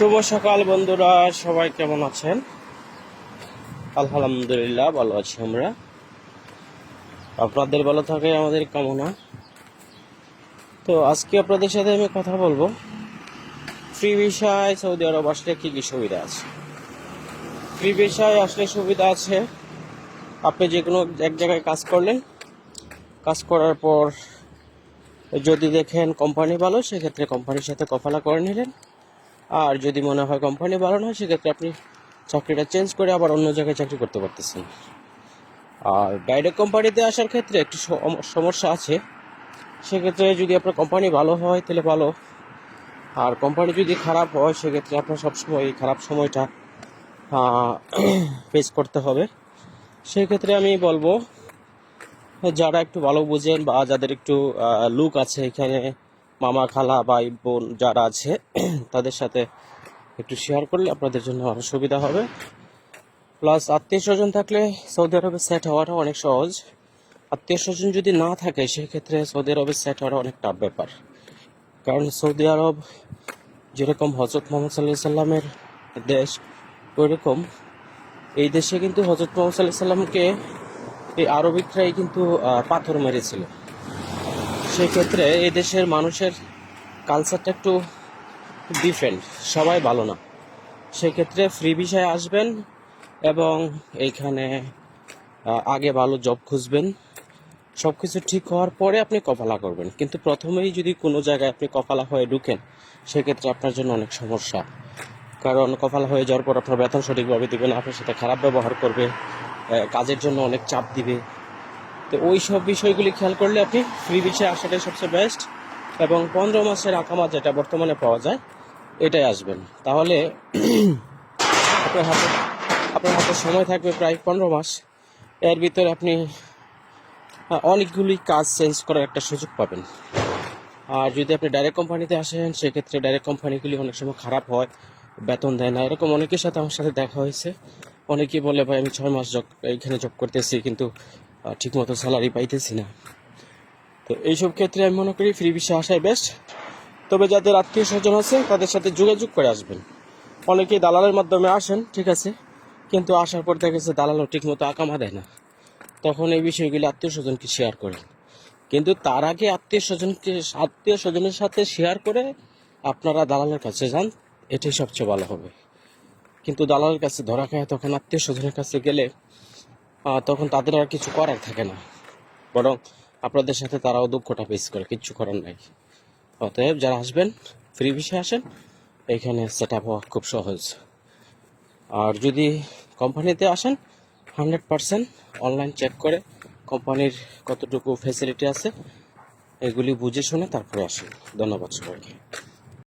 শুভ সকাল বন্ধুরা, সবাই কেমন আছেন? আলহামদুলিল্লাহ, ভালো আছি আমরা। আপনাদের ভালো থাকে আমাদের কামনা। তো আজকে আপনাদের সাথে আমি কথা বলব, ফ্রি ভিসায় সৌদি আরব আসলে কি কি সুবিধা আছে? ফ্রি ভিসায় আসলে সুবিধা আছে, আপনি যে কোনো এক জায়গায় কাজ করলেন, কাজ করার পর যদি দেখেন কোম্পানি ভালো, সেক্ষেত্রে কোম্পানির সাথে কফালা করে নিলেন। আর যদি মনে হয় কোম্পানি ভালো না সেক্ষেত্রে আপনি চাকরিটা চেঞ্জ করে আবার অন্য জায়গায় চাকরি করতে পারতেছেন। আর ডাইরেক্ট কোম্পানিতে আসার ক্ষেত্রে একটু সমস্যা আছে। সেক্ষেত্রে যদি আপনার কোম্পানি ভালো হয়, তাহলে ভালো। আর কোম্পানি যদি খারাপ হয়, সেক্ষেত্রে আপনার সবসময় এই খারাপ সময়টা ফেস করতে হবে। সেক্ষেত্রে আমি বলব, যারা একটু ভালো বুঝেন বা যাদের একটু লুক আছে এখানে মামা, খালা, ভাই, বোন যারা আছে, তাদের সাথে একটু শেয়ার করলে আপনাদের জন্য আরও সুবিধা হবে। প্লাস আত্মীয় স্বজন থাকলে সৌদি আরবে সেট হওয়াটা অনেক সহজ। আত্মীয় স্বজন যদি না থাকে, সেক্ষেত্রে সৌদি আরবে সেট হওয়াটা অনেক টাফ ব্যাপার। কারণ সৌদি আরব যেরকম হজরত মোহাম্মদ সাল্লাহ সাল্লামের দেশ, ওইরকম। এই দেশে কিন্তু হজরত মোহাম্মদ সাল্লাহ সাল্লামকে এই আরবিকরাই কিন্তু পাথর মেরেছিল। সেক্ষেত্রে এই দেশের মানুষের কালচারটা একটু ডিফারেন্ট সবাই ভালো না। সেক্ষেত্রে ফ্রি ভিসায় আসবেন এবং এইখানে আগে ভালো জব খুঁজবেন। সব কিছু ঠিক হওয়ার পরে আপনি কপালা করবেন। কিন্তু প্রথমেই যদি কোনো জায়গায় আপনি কপালা হয়ে ঢুকেন, সেক্ষেত্রে আপনার জন্য অনেক সমস্যা। কারণ কপালা হয়ে যাওয়ার পর আপনার বেতন সঠিকভাবে দিবে না, আপনার সাথে খারাপ ব্যবহার করবে কাজের জন্য অনেক চাপ দিবে। তো ওই সব বিষয়গুলি খেয়াল করলে আপনি ফ্রি ভিসায় আসাটাই সবচেয়ে বেস্ট এবং পনেরো মাসের আকামা যেটা বর্তমানে পাওয়া যায়, এটাই আসবেন। তাহলে আপনার হাতে আপনার হাতে সময় থাকবে প্রায় পনেরো মাস। এর ভিতরে আপনি অনেকগুলি কাজ চেঞ্জ করার একটা সুযোগ পাবেন। আর যদি আপনি ডাইরেক্ট কোম্পানিতে আসেন, সেক্ষেত্রে ডাইরেক্ট কোম্পানিগুলি অনেক সময় খারাপ হয়, বেতন দেয় না, এরকম অনেকের সাথে আমার সাথে দেখা হয়েছে। অনেকেই বলে, ভাই, আমি ছয় মাস জব এইখানে জব করতেছি, কিন্তু ঠিকমতো স্যালারি পাইতেছি না। তো এইসব ক্ষেত্রে আমি মনে করি ফ্রি ভিসা আসাই বেস্ট তবে যাদের আত্মীয় স্বজন আছে, তাদের সাথে যোগাযোগ করে আসবেন। অনেকেই দালালের মাধ্যমে আসেন, ঠিক আছে? কিন্তু আসার পর দেখা গেছে দালালও ঠিকমতো আকামা দেয় না। তখন এই বিষয়গুলি আত্মীয় স্বজনকে শেয়ার করেন। কিন্তু তার আগে আত্মীয় স্বজনকে, আত্মীয় স্বজনের সাথে শেয়ার করে আপনারা দালালের কাছে যান, এটাই সবচেয়ে ভালো হবে। কিন্তু দালালের কাছে ধরা খায় তখন আত্মীয় স্বজনের কাছে গেলে তখন তাদের আর কিছু করার থাকে না। বরং আপনাদের সাথে তারাও দুঃখটা ফেস করে, কিচ্ছু করার নাই। অতএব যারা আসবেন ফ্রি বিষয়ে আসেন, এখানে সেট আপ হওয়া খুব সহজ। আর যদি কোম্পানিতে আসেন হান্ড্রেড পার্সেন্ট অনলাইন চেক করে কোম্পানির কতটুকু ফেসিলিটি আছে, এগুলি বুঝে শুনে তারপরে আসুন। ধন্যবাদ সবাইকে।